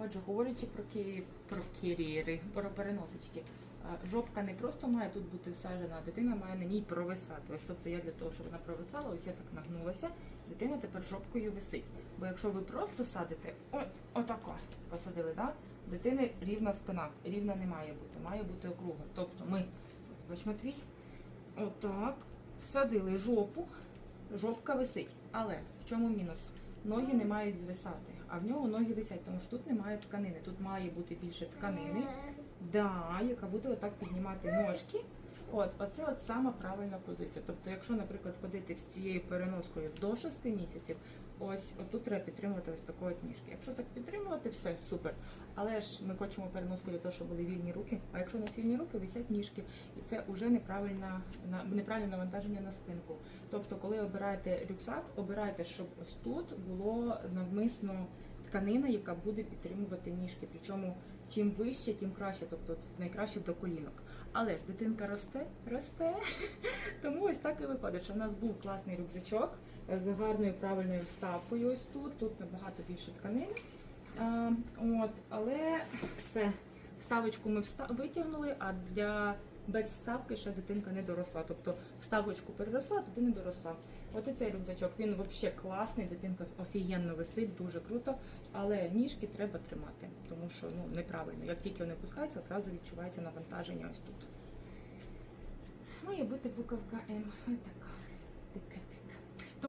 Отже, говорячи про кі... про кірієри, про переносочки. е, Жопка не просто має тут бути всаджена, а дитина має на ній провисати. Ось тобто я для того, щоб вона провисала, ось я так нагнулася. Дитина тепер жопкою висить. Бо якщо ви просто садите, от, отако посадили, да? дитини рівна спина, рівна не має бути, має бути округа. Тобто ми бачимо твій, отак, всадили жопу, жопка висить. Але в чому мінус? Ноги не мають звисати, а в нього ноги висять, тому що тут немає тканини. Тут має бути більше тканини, да, яка буде отак піднімати ножки. От, оце от сама правильна позиція. Тобто, якщо, наприклад, ходити з цією переноскою до 6 місяців, ось отут треба підтримувати ось такої ніжки. Якщо так підтримувати, все супер. Але ж ми хочемо переноску для того, щоб були вільні руки. А якщо у нас вільні руки, висять ніжки, і це вже неправильна на- неправильне навантаження на спинку. Тобто, коли обираєте рюкзак, обирайте, щоб ось тут було навмисно тканина, яка буде підтримувати ніжки. Причому чим вище, тим краще, тобто найкраще до колінок. Але ж дитинка росте, росте. Тому ось так і виходить, що в нас був класний рюкзачок з гарною правильною вставкою. Ось тут, тут набагато більше тканини. А, от, але все, вставочку ми вста- витягнули, а для без вставки ще дитинка не доросла. Тобто вставочку переросла, туди не доросла. От і цей рюкзачок, він взагалі класний, дитинка офігенно висить, дуже круто. Але ніжки треба тримати, тому що ну неправильно. Як тільки вони пускаються, одразу відчувається навантаження ось тут. Має бути буковка М. Ось така.